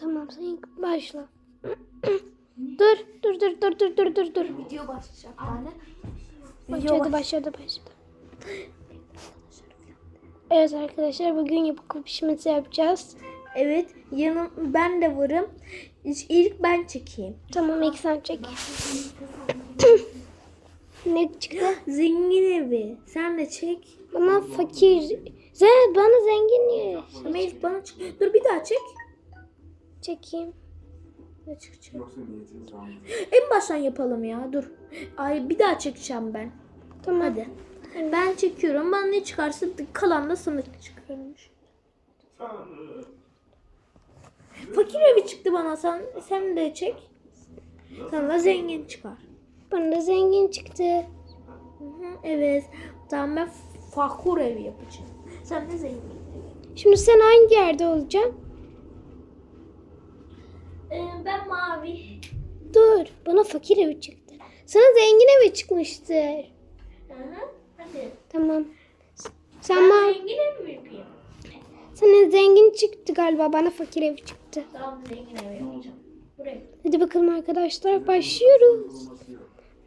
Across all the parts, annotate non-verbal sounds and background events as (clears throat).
Tamam sen ilk başla. (clears throat) dur dur dur dur dur dur dur dur. Video başlayacak yani. Başladı başladı başladı. Evet arkadaşlar bugün yapı kapışması yapacağız. Evet yanım ben de varım. İlk ben çekeyim. Tamam ilk sen çek. (laughs) ne çıktı? Zengin evi. Sen de çek. Bana fakir. Zeynep bana zengin diyor. Ama ilk bana çek. Dur bir daha çek. Çekeyim. Ne çıkacak? En baştan yapalım ya. Dur. Ay bir daha çekeceğim ben. Tamam. Hadi. Ben çekiyorum. Bana ne çıkarsa kalan da sana çıkarmış. Fakir evi çıktı bana. Sen sen de çek. Sana zengin çıkar. Bana da zengin çıktı. Hı hı, evet. Tamam ben fakir evi yapacağım. Sen de zengin. Şimdi sen hangi yerde olacaksın? Ee, ben mavi. Dur. Bana fakir evi çıktı. Sana zengin evi çıkmıştır. Hı hı. Hadi. Tamam. Sen ma zengin evi mi yapayım? sana zengin çıktı galiba. Bana fakir evi çıktı. Tamam zengin evi yapacağım. Buraya. Hadi bakalım arkadaşlar başlıyoruz.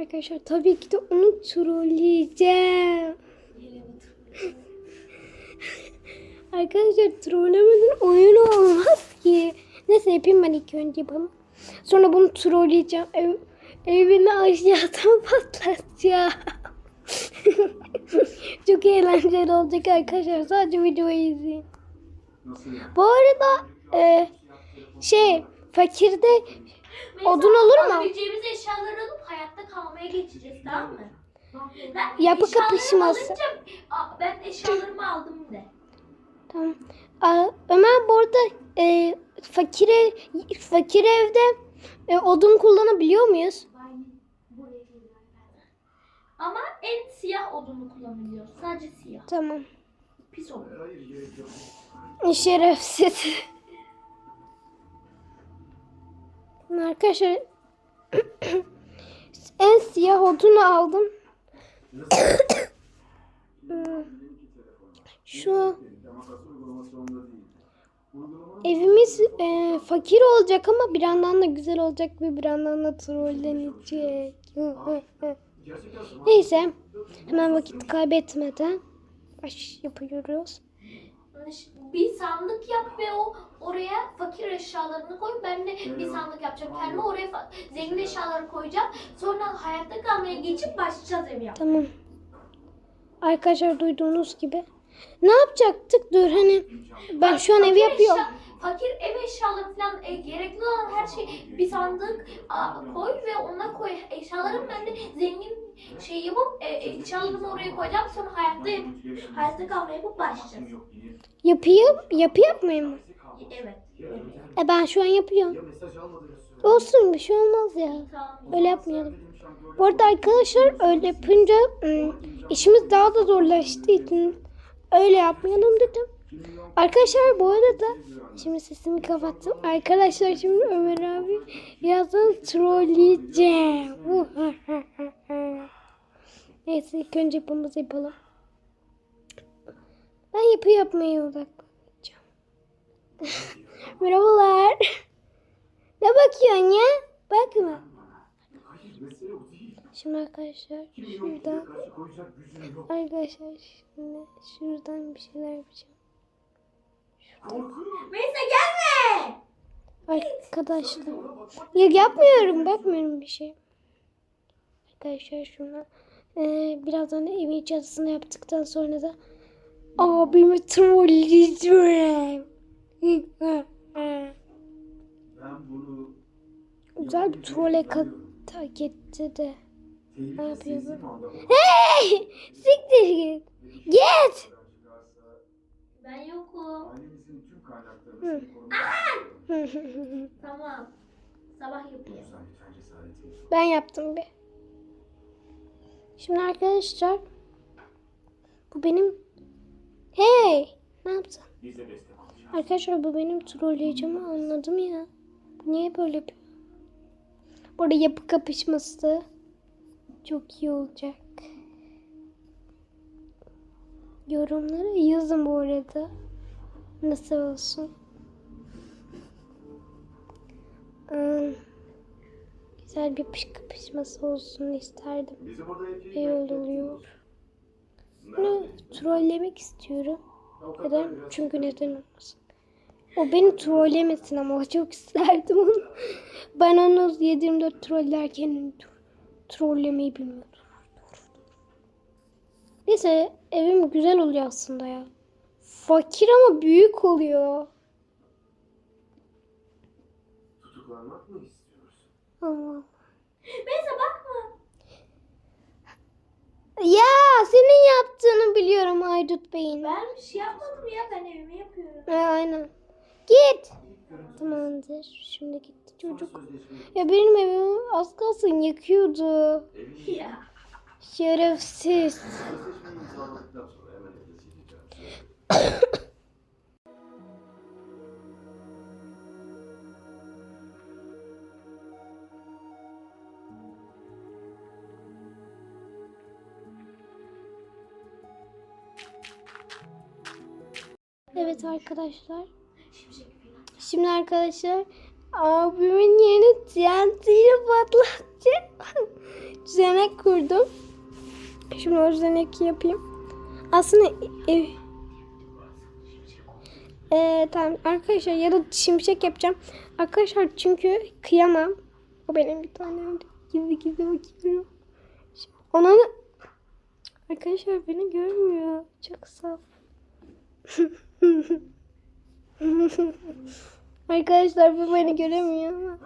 Arkadaşlar tabii ki de onu trolleyeceğim. Arkadaşlar trollemeden oyun olmaz ki. Neyse yapayım ben ilk önce yapalım. Sonra bunu trolleyeceğim. Ev, evini aşağıdan (laughs) patlatacağım. (laughs) Çok eğlenceli olacak arkadaşlar. Sadece videoyu izleyin. Bu arada e, şey fakirde odun olur mu? Alabileceğimiz eşyaları alıp hayatta kalmaya geçeceğiz tamam mı? Ben Yapı kapışması. alınca, ben eşyalarımı aldım de. Tamam. Aa, Ömer bu arada e, fakire fakir evde e, odun kullanabiliyor muyuz? Ama en siyah odunu kullanılıyor. Sadece siyah. Tamam. Pis odun. Şerefsiz. Arkadaşlar (clears throat) en siyah odunu aldım. Şu evimiz e, fakir olacak ama bir yandan da güzel olacak ve bir yandan da trollenecek. Neyse hemen vakit kaybetmeden baş yapıyoruz. Bir sandık yap ve o oraya fakir eşyalarını koy. Ben de bir sandık yapacağım. Kendime oraya zengin eşyaları koyacağım. Sonra hayatta kalmaya geçip başlayacağız ev yapmaya. Tamam. Arkadaşlar duyduğunuz gibi. Ne yapacaktık? Dur hani ben şu an evi yapıyorum. fakir ev eşyaları falan e, gerekli olan her şey bir sandık a, koy ve ona koy eşyalarım ben de zengin şey yapıp e, eşyalarımı oraya koyacağım sonra hayatta yap, hayatta kalmaya yapıp. Niye? Yapayım, yapı yapmayayım mı? Evet. E ben şu an yapıyorum. Olsun bir şey olmaz ya. Öyle yapmayalım. Bu arada arkadaşlar öyle yapınca ım, işimiz daha da zorlaştığı için öyle yapmayalım dedim. Arkadaşlar bu arada şimdi sesimi kapattım. Arkadaşlar şimdi Ömer abi birazdan trolleyeceğim. (laughs) Neyse ilk önce yapımızı yapalım. Ben yapı yapmaya odaklanacağım. (laughs) Merhabalar. (laughs) Ne bakıyorsun ya? Bakma. Şimdi arkadaşlar şuradan arkadaşlar şimdi şuradan bir şeyler yapacağım. Korkuyorum. Neyse gelme. Arkadaşlar ya yapmıyorum bakmıyorum bir şey. Arkadaşlar şuna ee, birazdan evin çatısını yaptıktan sonra da abimi trolleyeceğim. Ben bunu Güzel bir trolle tak etti de. Ne yapıyorsun? Hey! Siktir git. Git! Ben yokum. (laughs) Tamam. Sabah yapıyorum. Ben yaptım bir. Şimdi arkadaşlar bu benim Hey! Ne yaptın? Arkadaşlar bu benim trolleyeceğimi anladım ya. Niye böyle yapıyor? Burada yapı kapışması çok iyi olacak. Yorumlara yazın bu arada. Nasıl olsun? güzel bir pış kapışması olsun isterdim. İyi oluyor. Bunu trollemek istiyorum. Neden? Çünkü neden olmasın? O beni trollemesin ama çok (laughs) isterdim onu. Ben onu 724 trollerken trollemeyi bilmiyordum. Neyse evim güzel oluyor aslında ya. Fakir ama büyük oluyor. Tutuklanmak mı istiyorsun? Allah. Neyse bakma. Ya senin yaptığını biliyorum Haydut Bey'in. Ben bir şey yapmadım ya ben evimi yapıyorum. Ha, aynen. Git. Tamamdır. Şimdi gitti çocuk. Ya benim evimi az kalsın yakıyordu. Ya. Şerefsiz. Evet arkadaşlar. Şimdi arkadaşlar abimin yeni TNT'yi patlatacak. düzenek kurdum. Şimdi o düzeneki yapayım. Aslında ev... Ee, tamam arkadaşlar ya da şimşek yapacağım. Arkadaşlar çünkü kıyamam. O benim bir tane gizli gizli bakıyorum. Ona da... Arkadaşlar beni görmüyor. Çok saf. (laughs) Arkadaşlar bu beni göremiyor ama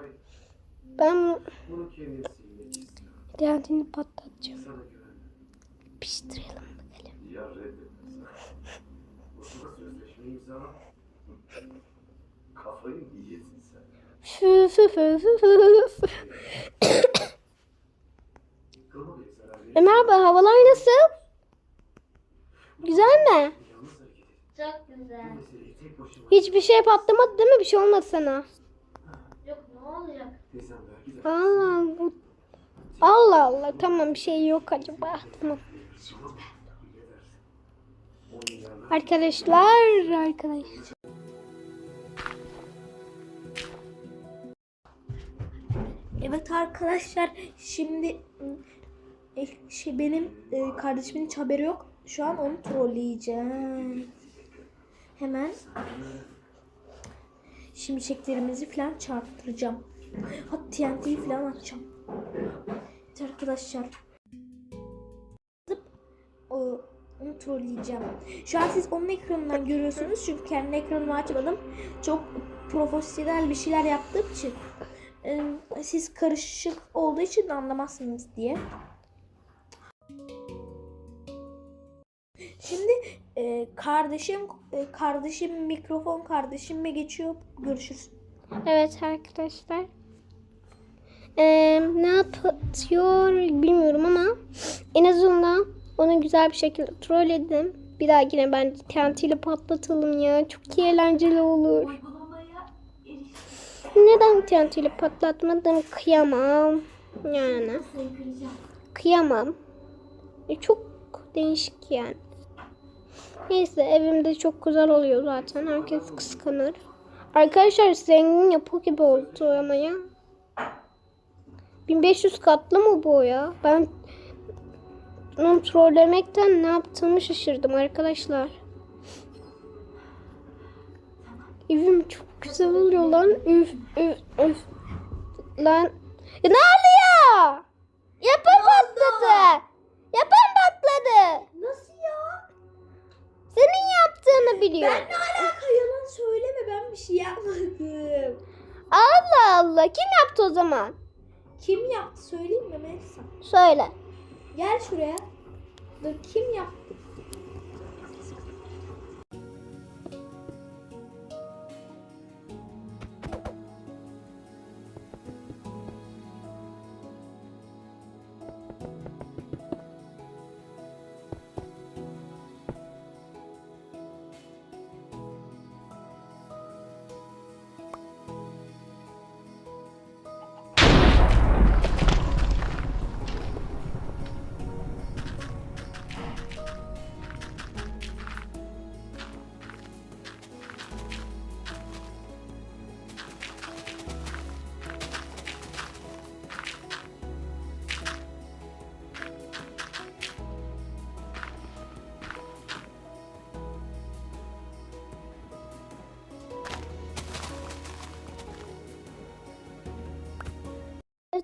ben kendini patlatacağım. Piştirelim bakalım. Kafayı mı yiyeceksin sen? Merhaba havalar nasıl? Güzel mi? Çok güzel. Hiçbir şey patlamadı değil mi? Bir şey olmadı sana. Yok ne olacak? Allah bu- Allah Allah tamam bir şey yok acaba. Tamam. Arkadaşlar arkadaşlar. Evet arkadaşlar şimdi e, şey benim e, kardeşimin hiç haberi yok. Şu an onu trolleyeceğim. Hemen şimşeklerimizi falan çarptıracağım. Hatta TNT'yi falan atacağım. Evet arkadaşlar. O, onu trolleyeceğim. Şu an siz onun ekranından görüyorsunuz çünkü kendi ekranımı açmadım. Çok profesyonel bir şeyler yaptığım için e, siz karışık olduğu için anlamazsınız diye. Şimdi e, kardeşim e, kardeşim mikrofon kardeşime geçiyor. Görüşürüz. Evet arkadaşlar. Ee, ne yapıyor bilmiyorum ama en azından onu güzel bir şekilde trolledim. Bir daha yine ben TNT ile patlatalım ya. Çok iyi eğlenceli olur. Neden TNT ile patlatmadım kıyamam. Yani kıyamam. E, çok değişik yani. Neyse evimde çok güzel oluyor zaten. Herkes kıskanır. Arkadaşlar zengin yapı gibi oldu ama ya. 1500 katlı mı bu ya? Ben onu trollemekten ne yaptığımı şaşırdım arkadaşlar. Evim çok güzel oluyor lan. Üf üf üf. Lan. Ya ne oluyor? Yapım patladı. Yapım patladı. Senin yaptığını biliyorum. Ne alaka yalan söyleme ben bir şey yapmadım. Allah Allah. Kim yaptı o zaman? Kim yaptı söyleyeyim mi Melisa? Söyle. Gel şuraya. Dur kim yaptı?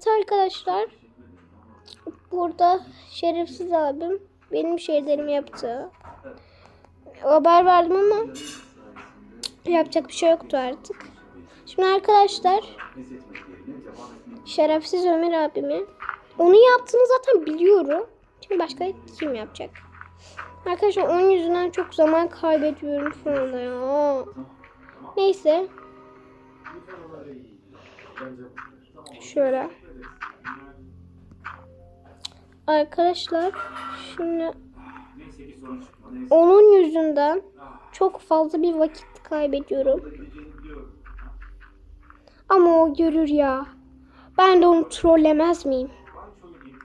Evet arkadaşlar. Burada şerefsiz abim benim şeylerimi yaptı. Haber verdim ama yapacak bir şey yoktu artık. Şimdi arkadaşlar şerefsiz Ömer abimi onu yaptığını zaten biliyorum. Şimdi başka kim yapacak? Arkadaşlar onun yüzünden çok zaman kaybediyorum şu anda ya. Neyse. Şöyle. Arkadaşlar şimdi onun yüzünden çok fazla bir vakit kaybediyorum. Ama o görür ya. Ben de onu trollemez miyim?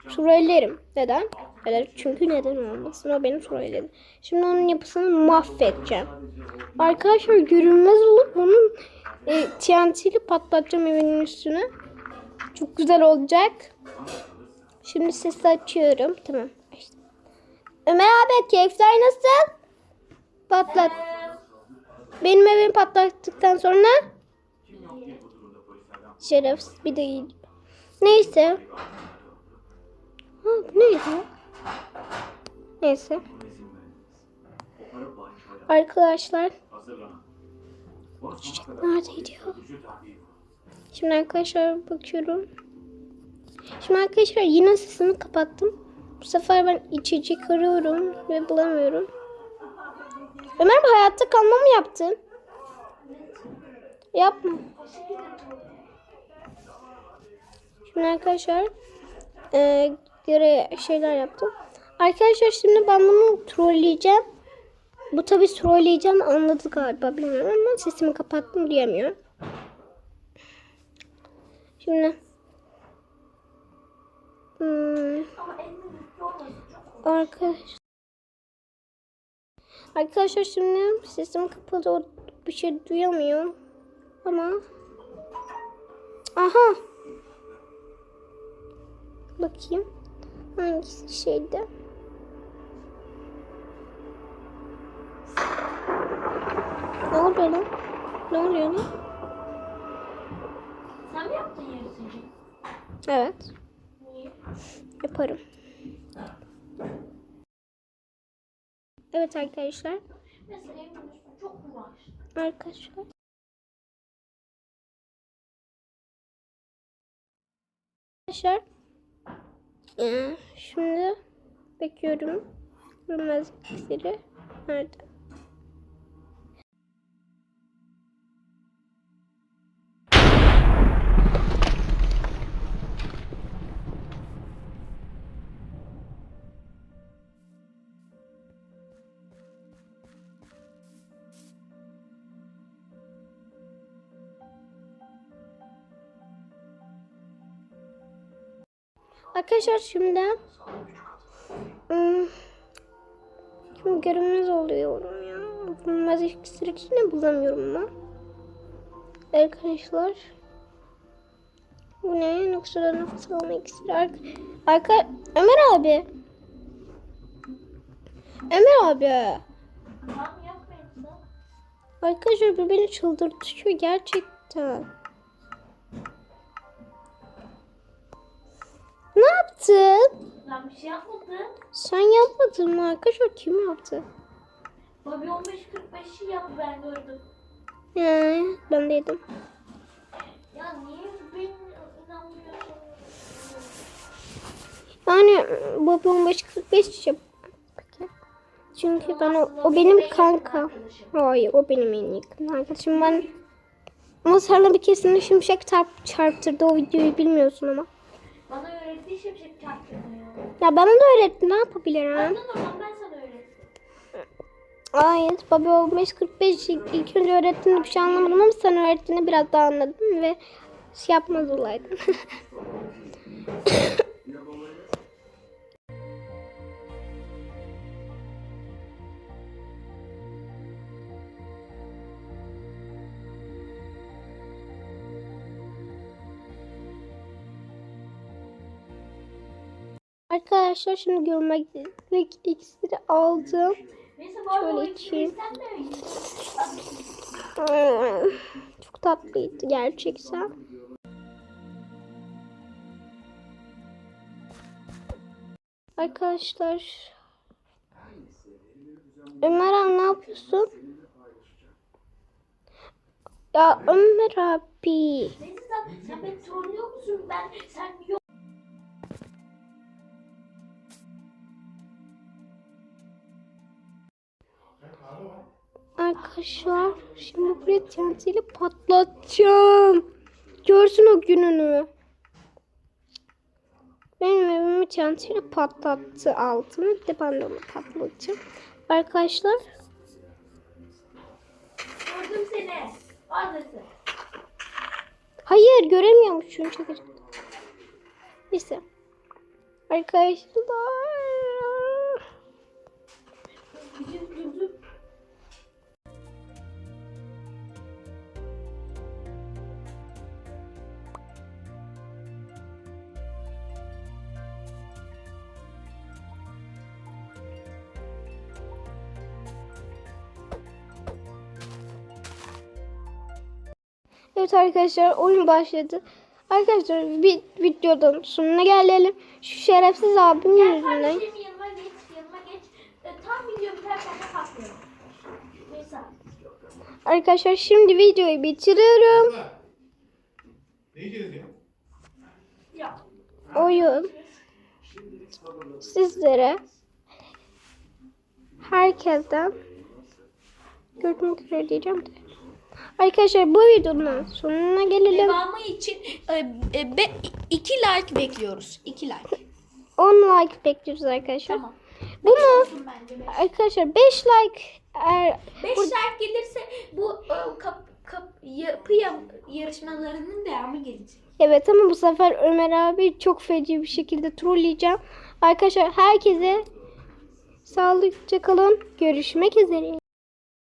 Trollerim. Neden? Evet, çünkü neden olmasın? O beni trolledi. Şimdi onun yapısını mahvedeceğim. Arkadaşlar görünmez olup onun e, TNT'li patlatacağım evinin üstüne. Çok güzel olacak. Şimdi sesi açıyorum. Tamam. açtım. Ömer abi keyifler nasıl? Patlat. Benim evimi patlattıktan sonra şerefsiz bir değil. Neyse. Ha, neydi? Neyse. Arkadaşlar ya? Gücü tabii. Şimdi arkadaşlar bakıyorum. Şimdi arkadaşlar yine sesimi kapattım. Bu sefer ben içecek arıyorum ve bulamıyorum. Ömer bu hayatta kalma mı yaptın? Yapma. Şimdi arkadaşlar e, göre şeyler yaptım. Arkadaşlar şimdi ben bunu trolleyeceğim. Bu tabi trolleyeceğim anladı galiba bilmiyorum ama sesimi kapattım diyemiyor. Şimdi hmm, arkadaş Arkadaşlar şimdi sesim kapalı bir şey duyamıyor ama aha! Bakayım hangisi şeydi? Ne oluyor lan? Ne oluyor lan? Sen mi yaptın yarısıcı? evet? Yaparım evet arkadaşlar arkadaşlar Arkadaşlar eee, şimdi bekliyorum. İksiri. Nerede? Arkadaşlar şimdi hmm, şimdi görünmez oluyorum ya. Görünmez iksiri yine bulamıyorum ama. Arkadaşlar bu ne? Noktada nefes alma iksiri. Arka, arka Ömer abi. Ömer abi. Arkadaşlar bu beni çıldırtıyor gerçekten. Yaptın? Ben bir şey yapmadım. Sen yapmadın mı arkadaşlar? Kim yaptı? Bobby 15.45'i yaptı ben gördüm. He, ben de yedim. Ya niye ben inanmıyorsun? Yani bu 15.45 yap. Çünkü ben o, o benim kanka. Hayır o benim en yakın arkadaşım. Ben ama sana bir kesin şimşek çarp, çarptırdı o videoyu bilmiyorsun ama. Bana öğrettiği şimşek ya. Ya bana da öğretti ne yapabilirim? De normal ben sana öğrettim. Hayır baba 15.45 ilk, ilk önce öğrettiğinde bir şey anlamadım ama sen öğrettiğinde biraz daha anladım ve şey yapmaz olaydım. (laughs) Arkadaşlar şimdi görmeklik iksiri aldım. Şöyle içeyim. Hmm, çok tatlıydı gerçekten. Arkadaşlar. Ömer abi ne yapıyorsun? Ya Ömer abi. Sen. Ben yok. Arkadaşlar şimdi buraya TNT'yle patlatacağım. Görsün o gününü. Benim evimi TNT'yle patlattı altını. De ben de onu patlatacağım. Arkadaşlar Gördüm seni. Neredesin? hayır göremiyormuş çünkü. Neyse. Arkadaşlar. Evet arkadaşlar oyun başladı. Arkadaşlar bir videonun sonuna gelelim. Şu şerefsiz abimin Gel yüzünden. kardeşim yanıma geç, yanıma geç. E, tam video biterken de patlıyorum. Neyse. Arkadaşlar şimdi videoyu bitiriyorum. Oyun sizlere herkesten görüşmek üzere diyeceğim de. Arkadaşlar bu videonun sonuna gelelim. Devamı için 2 like bekliyoruz. 2 like. 10 like bekliyoruz arkadaşlar. Tamam. Bunu arkadaşlar 5 like eğer 5 like gelirse bu e, kap, kap, yapı yap- yarışmalarının devamı gelecek. Evet ama bu sefer Ömer abi çok feci bir şekilde trolleyeceğim. Arkadaşlar herkese sağlıkça kalın. Görüşmek üzere.